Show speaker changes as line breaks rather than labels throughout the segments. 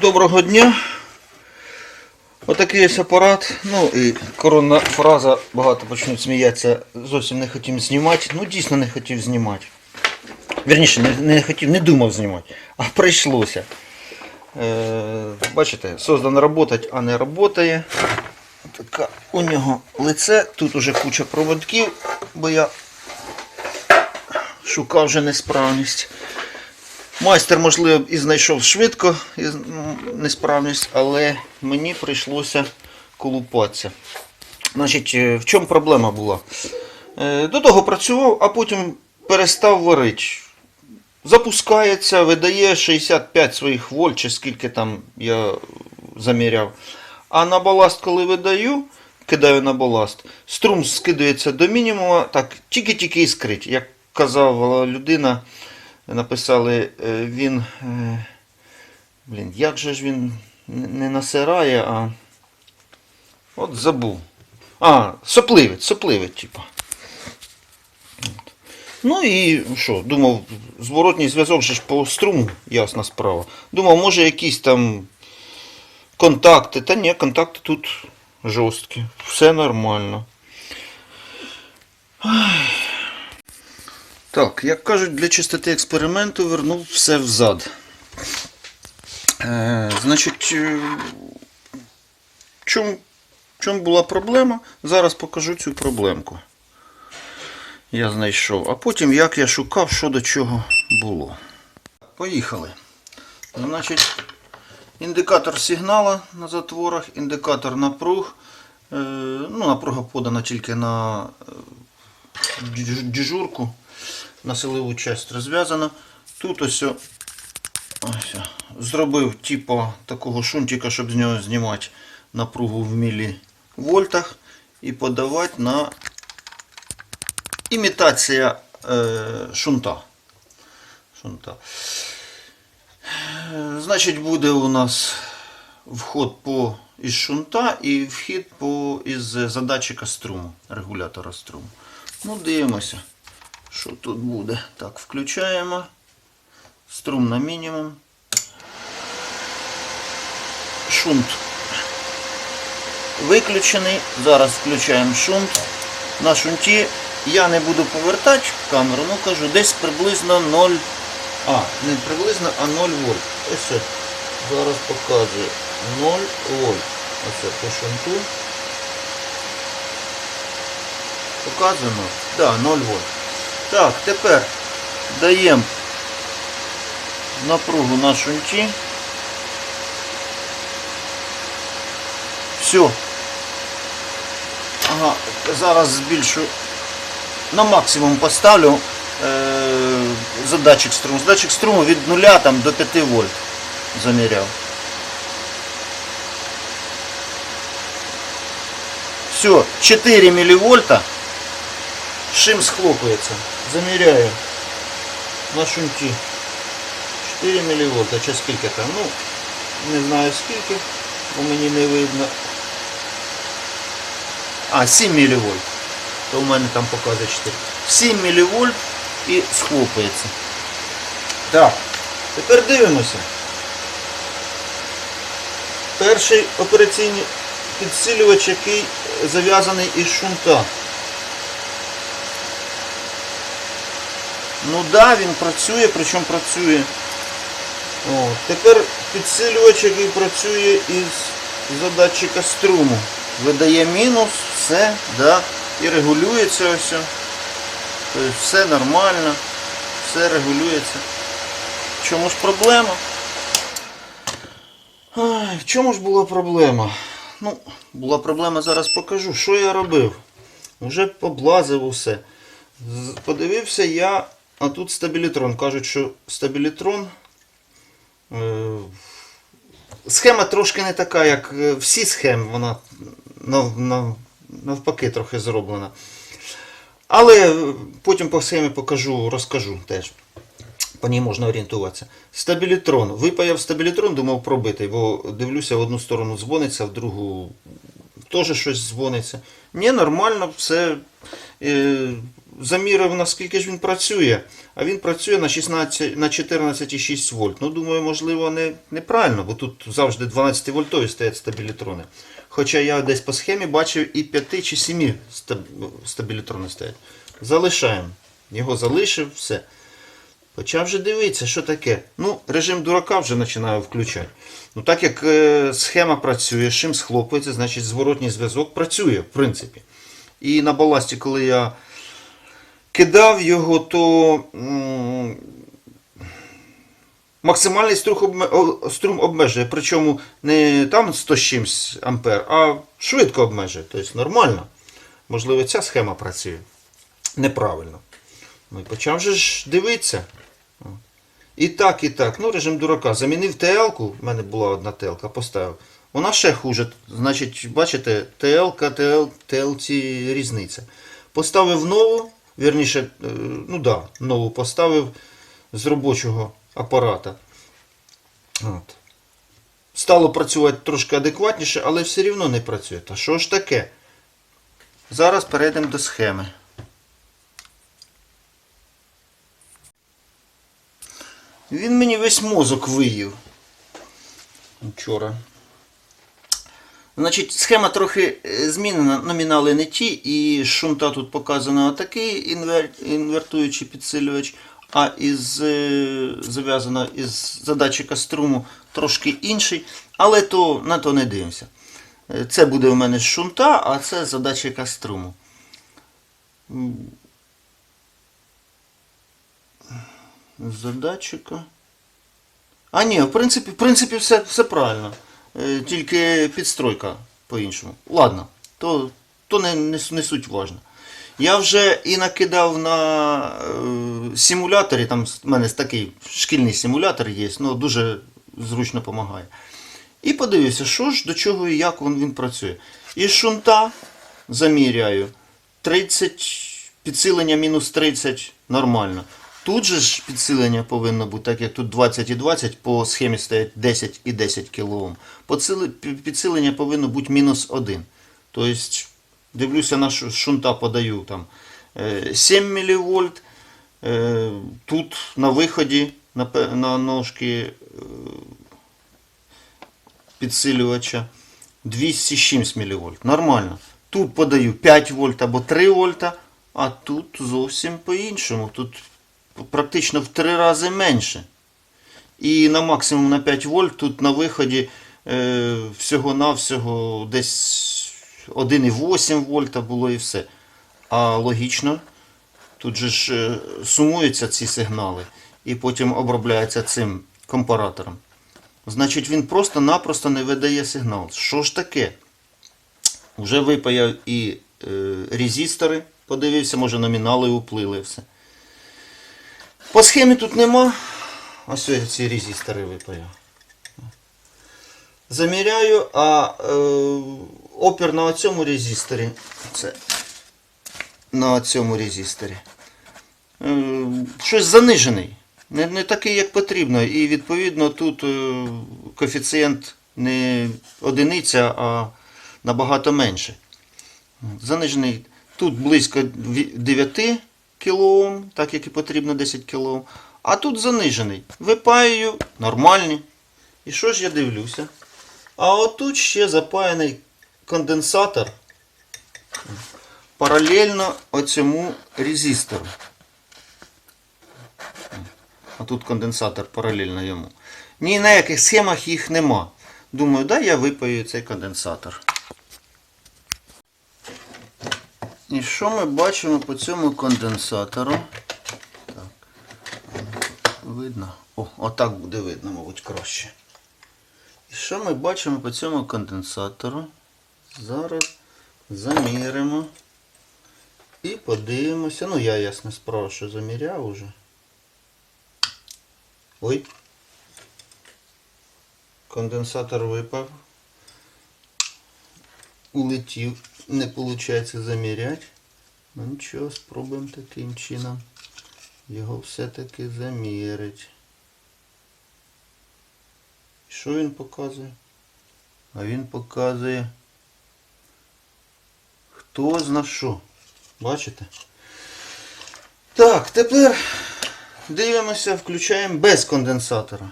Доброго дня. Отакий ось апарат. Ну і коронна фраза, багато почнуть сміятися, зовсім не хотів знімати. Ну дійсно не хотів знімати. Вірніше, не, не хотів, не думав знімати, а прийшлося. Е, бачите, создано работать, а не работає. Така у нього лице, тут уже куча проводків, бо я шукав вже несправність. Майстер, можливо, і знайшов швидко несправність, але мені прийшлося колупатися. Значить, е, в чому проблема була? Е, До того працював, а потім перестав варити. Запускається, видає 65 своїх вольт, чи скільки там я заміряв. А на баласт, коли видаю, кидаю на баласт, струм скидується до мінімуму, так, тільки-тільки іскрить. Як казала людина, написали, е, він. е, Блін, як же ж він не насирає, а. От забув. А, сопливець, сопливець, типа. Ну і що, думав, зворотній зв'язок же ж по струму, ясна справа. Думав, може якісь там контакти. Та ні, контакти тут жорсткі. Все нормально. Так, як кажуть, для чистоти експерименту вернув все взад. Е, значить, е, в чому, чому була проблема? Зараз покажу цю проблемку. Я знайшов. А потім як я шукав, що до чого було. Поїхали. Значить, індикатор сигнала на затворах, індикатор напруг. Е, ну, напруга подана тільки на е, діжурку на силову часть розв'язана. Тут ось, ось зробив типу такого шунтика, щоб з нього знімати напругу в мілівольтах і подавати на імітація е, шунта. шунта. Е, Значить, буде у нас вход по із шунта і вхід по із задатчика струму, регулятора струму. Ну, дивимося. Що тут буде? Так, включаємо. Струм на мінімум. Шунт виключений. Зараз включаємо шунт. На шунті я не буду повертати камеру, ну кажу, десь приблизно 0. А, не приблизно, а 0 вольт. Ось. Зараз показую. 0 вольт. Ось по шунту. Показано? Так, да, 0 вольт. Так, тепер даємо напругу на шунті. Все. Ага, зараз збільшу на максимум поставлю е, задатчик струму. Задатчик струму від 0 там, до 5 вольт заміряв. Все, 4 мілівольта. Шим схлопується. Заміряю на шунті. 4 мілівольта, чи скільки там? Ну, не знаю скільки, бо мені не видно. А, 7 мілівольт. То у мене там показує 4. 7 мілівольт і схлопується. Так, тепер дивимося. Перший операційний підсилювач, який зав'язаний із шунта. Ну да, він працює, причому працює. О, тепер підсилювач, який працює із задатчика струму. Видає мінус, все, да, і регулюється ось. Тобто все нормально, все регулюється. В чому ж проблема? В чому ж була проблема? Ну, була проблема, зараз покажу. Що я робив? Уже поблазив усе. Подивився я, а тут стабілітрон. Кажуть, що стабілітрон. Е, схема трошки не така, як е, всі схеми, вона нав, нав, навпаки трохи зроблена. Але е, потім по схемі покажу, розкажу теж. По ній можна орієнтуватися. Стабілітрон. Випаяв стабілітрон, думав пробитий, бо дивлюся, в одну сторону дзвониться, в другу теж щось дзвониться. Ні, нормально, все. Замірив, наскільки ж він працює. А він працює на 16, на 14,6 вольт. Ну, думаю, можливо, не, неправильно, бо тут завжди 12 вольтові стоять стабілітрони. Хоча я десь по схемі бачив і 5 чи 7 стабілітрони стоять. Залишаємо. Його залишив, все. Почав вже дивитися, що таке. Ну, режим дурака вже починаю включати. Ну, так як е, схема працює, шим схлопується, значить зворотній зв'язок працює, в принципі. І на баласті, коли я кидав його, то максимальний струм, обме- струм обмежує. Причому не там 100 з чимсь ампер, а швидко обмежує. Тобто нормально. Можливо, ця схема працює неправильно. Ну почав же ж дивитися. І так, і так. Ну, режим дурака. Замінив ТЛ-ку, в мене була одна ТЛ-ка, поставив. Вона ще хуже. Значить, бачите, ТЛ-ка, ТЛ, ТЛ ці різниця. Поставив нову, вірніше, е, ну да, нову поставив з робочого апарата. От. Стало працювати трошки адекватніше, але все рівно не працює. Та що ж таке? Зараз перейдемо до схеми. Він мені весь мозок виїв. Вчора. Значить, схема трохи е, змінена, номінали не ті, і шунта тут показано такий інвер... інвертуючий підсилювач, а із е, зав'язано із задатчика струму трошки інший, але то, на то не дивимося. Е, Це буде у мене шунта, а це задатчика струму. Задатчика. А ні, в принципі, в принципі все, все правильно. Е, Тільки підстройка по-іншому. Ладно, то, то не, не, не суть важно. Я вже і накидав на е, симуляторі, там в мене такий шкільний симулятор є, ну дуже зручно допомагає. І подивився, що ж, до чого і як він, він працює. Із шунта заміряю 30, підсилення мінус 30 нормально. Тут же ж підсилення повинно бути, так як тут 20 і 20, по схемі стоять 10 і 10 кОм. Підсилення повинно бути мінус 1. Тобто, дивлюся на шу- шунта, подаю там е, 7 мВ. Е, Тут на виході на, ножки е, підсилювача 207 мВ. Нормально. Тут подаю 5 вольт або 3 вольта, а тут зовсім по-іншому. Тут практично в 3 рази менше. І на максимум на 5 вольт тут на виході е, всього-навсього десь 1,8 вольта було і все. А логічно, тут же ж е, сумуються ці сигнали і потім обробляється цим компаратором. Значить, він просто-напросто не видає сигнал. Що ж таке? Вже випаяв і е, резистори, подивився, може номінали уплили все. По схемі тут нема. Ось ось ці резистори випаяв. Заміряю, а е, опір на цьому резисторі. Це на цьому резисторі. Е, щось занижений. Не, не такий, як потрібно. І відповідно тут е, коефіцієнт не одиниця, а набагато менше. Занижений тут близько 9 кОм, так як і потрібно 10 кОм. А тут занижений. Випаюю нормальні. І що ж я дивлюся? А отут ще запаяний конденсатор паралельно оцьому резистору. А тут конденсатор паралельно йому. Ні на яких схемах їх нема. Думаю, да, я випаю цей конденсатор. І що ми бачимо по цьому конденсатору? Так. Видно? О, отак буде видно, мабуть, краще. І що ми бачимо по цьому конденсатору? Зараз заміримо. І подивимося. Ну, я ясно справа, що заміряв уже. Ой. Конденсатор випав. Улетів. Не виходить заміряти. Ну нічого, спробуємо таким чином його все-таки замірити. Що він показує? А він показує хто зна що. Бачите? Так, тепер дивимося, включаємо без конденсатора.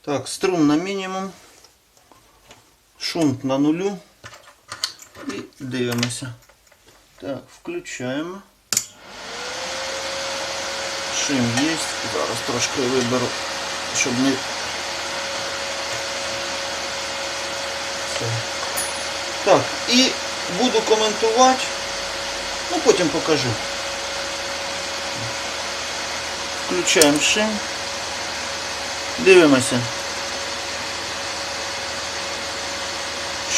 Так, струм на мінімум. Шунт на нулю. І дивимося. Так, включаємо. Шим є. Зараз трошки виберу, щоб не. Так, і буду коментувати. Ну, потім покажу. Включаємо шим. Дивимося.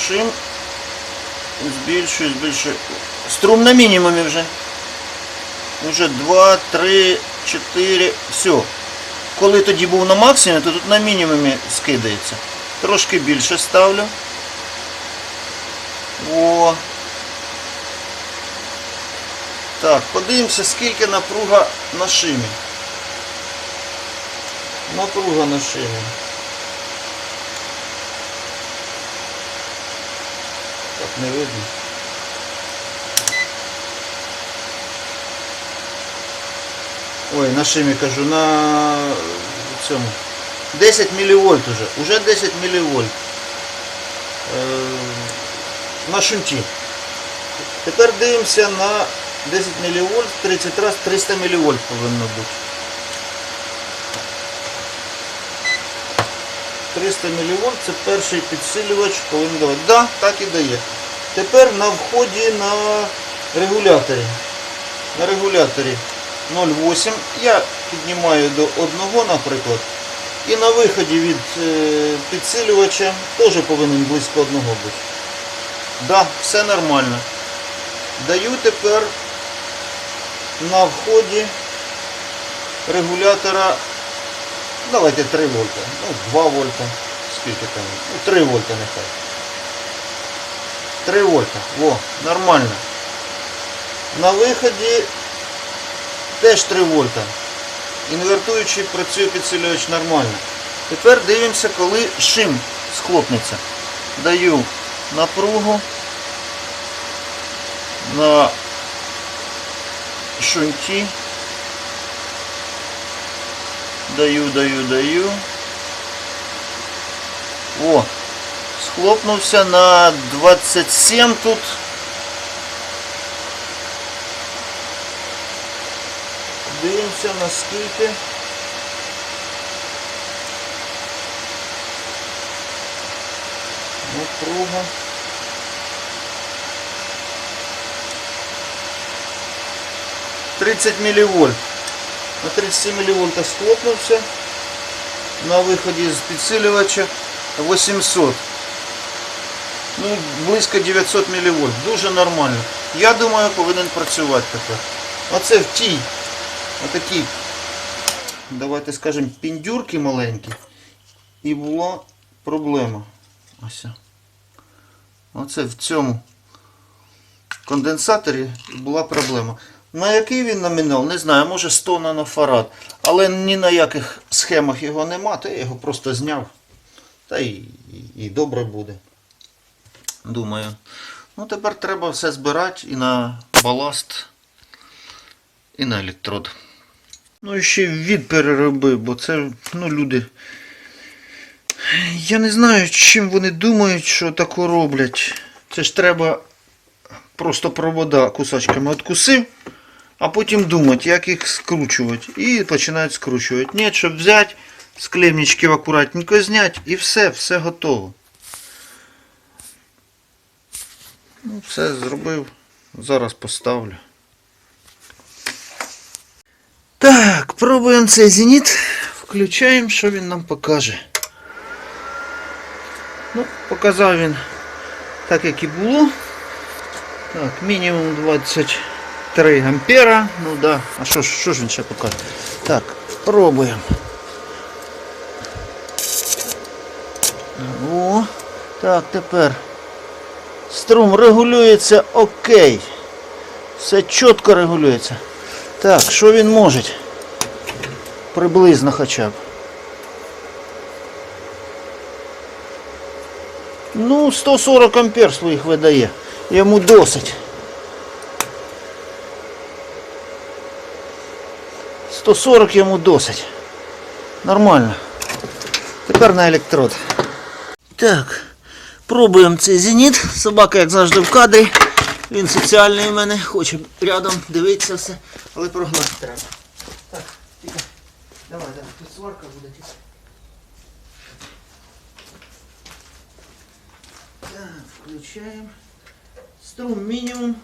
Шим. Збільшую, збільшую. Струм на мінімумі вже. Уже 2, 3, 4. Все. Коли тоді був на максимумі, то тут на мінімумі скидається. Трошки більше ставлю. О. Так, подивимося, скільки напруга на шимі. Напруга на шимі. Не видно. Ой, на шимі кажу, на цьому. 10 мВ уже. Уже 10 мВ. Е, на шунті. Тепер дивимося на 10 мВ, 30 раз 300 мВ повинно бути. 300 мВ це перший підсилювач повинен давати. Да, так і дає. Тепер на вході на регуляторі. На регуляторі 0,8. Я піднімаю до 1, наприклад. І на виході від е, підсилювача теж повинен близько 1 бути. Да, все нормально. Даю тепер на вході регулятора, давайте 3 вольта, ну 2 вольта, скільки там, ну 3 вольта нехай. 3 вольта, о, нормально. На виході теж 3 вольта. Інвертуючий працює підсилювач нормально. Тепер дивимося, коли шим схлопнеться. Даю напругу на шунті. Даю, даю, даю. О, схлопнувся на 27 тут. Дивимося наскільки. Напруга. Тридцять мілівольт. На 30 мілівольтах схлопнувся. На виході з підсилювача 800. Ну, близько 900 мілівольт. Дуже нормально. Я думаю, повинен працювати тепер. Оце в тій отакі, давайте скажемо, піндюрки маленькі. І була проблема. Ось. Оце в цьому конденсаторі була проблема. На який він номінал, не знаю, може 100 нанофарад. Але ні на яких схемах його нема, то я його просто зняв. Та і, і, і добре буде. Думаю. Ну тепер треба все збирати і на баласт, і на електрод. Ну і ще від переробив, бо це ну, люди. Я не знаю, чим вони думають, що тако роблять. Це ж треба просто провода кусачками откусив, а потім думати, як їх скручувати. І починають скручувати. Ні, щоб взяти, з клемничків акуратненько зняти і все, все готово. Ну, все зробив. Зараз поставлю. Так, пробуємо цей зеніт. Включаємо, що він нам покаже. Ну, показав він так, як і було. Так, мінімум 23 ампера. Ну да. А що, ж- що ж він ще покаже? Так, пробуємо. О, так, тепер Струм регулюється окей. Все чітко регулюється. Так, що він може? Приблизно хоча б. Ну, 140 ампер своїх видає. Йому досить. 140 йому досить. Нормально. Тепер на електрод. Так, пробуємо цей зеніт. Собака, як завжди, в кадрі. Він соціальний у мене, хоче рядом дивитися все, але прогнати треба. Так, тікай. Давай, давай, тут сварка буде тікай. Так, включаємо. Струм мінімум.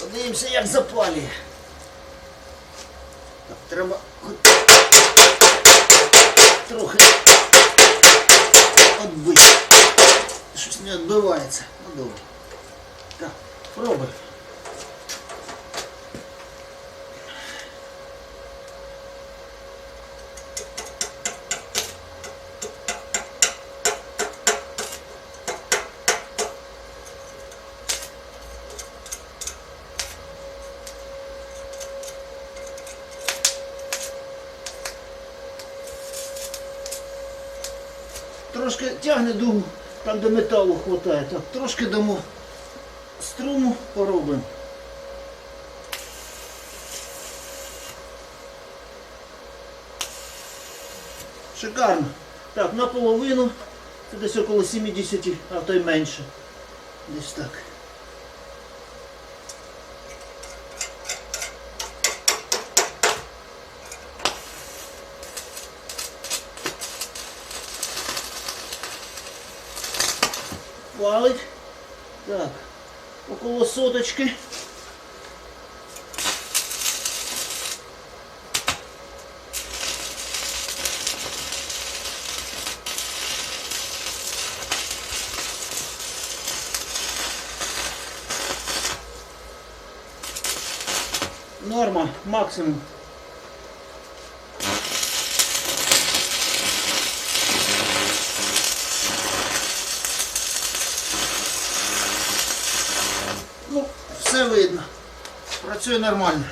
Подивимося, як запалює. Так, треба хоч трохи відбити. Щось не відбивається. Ну добре. Так, пробуй. Трошки тягне дугу, там де металу вистачає. Так, трошки дамо струму поробимо. Шикарно. Так, наполовину. Це десь около 70, а то й менше. Десь так. Валить. Так, около соточки. Норма, максимум. Ну, все видно. Працює нормально.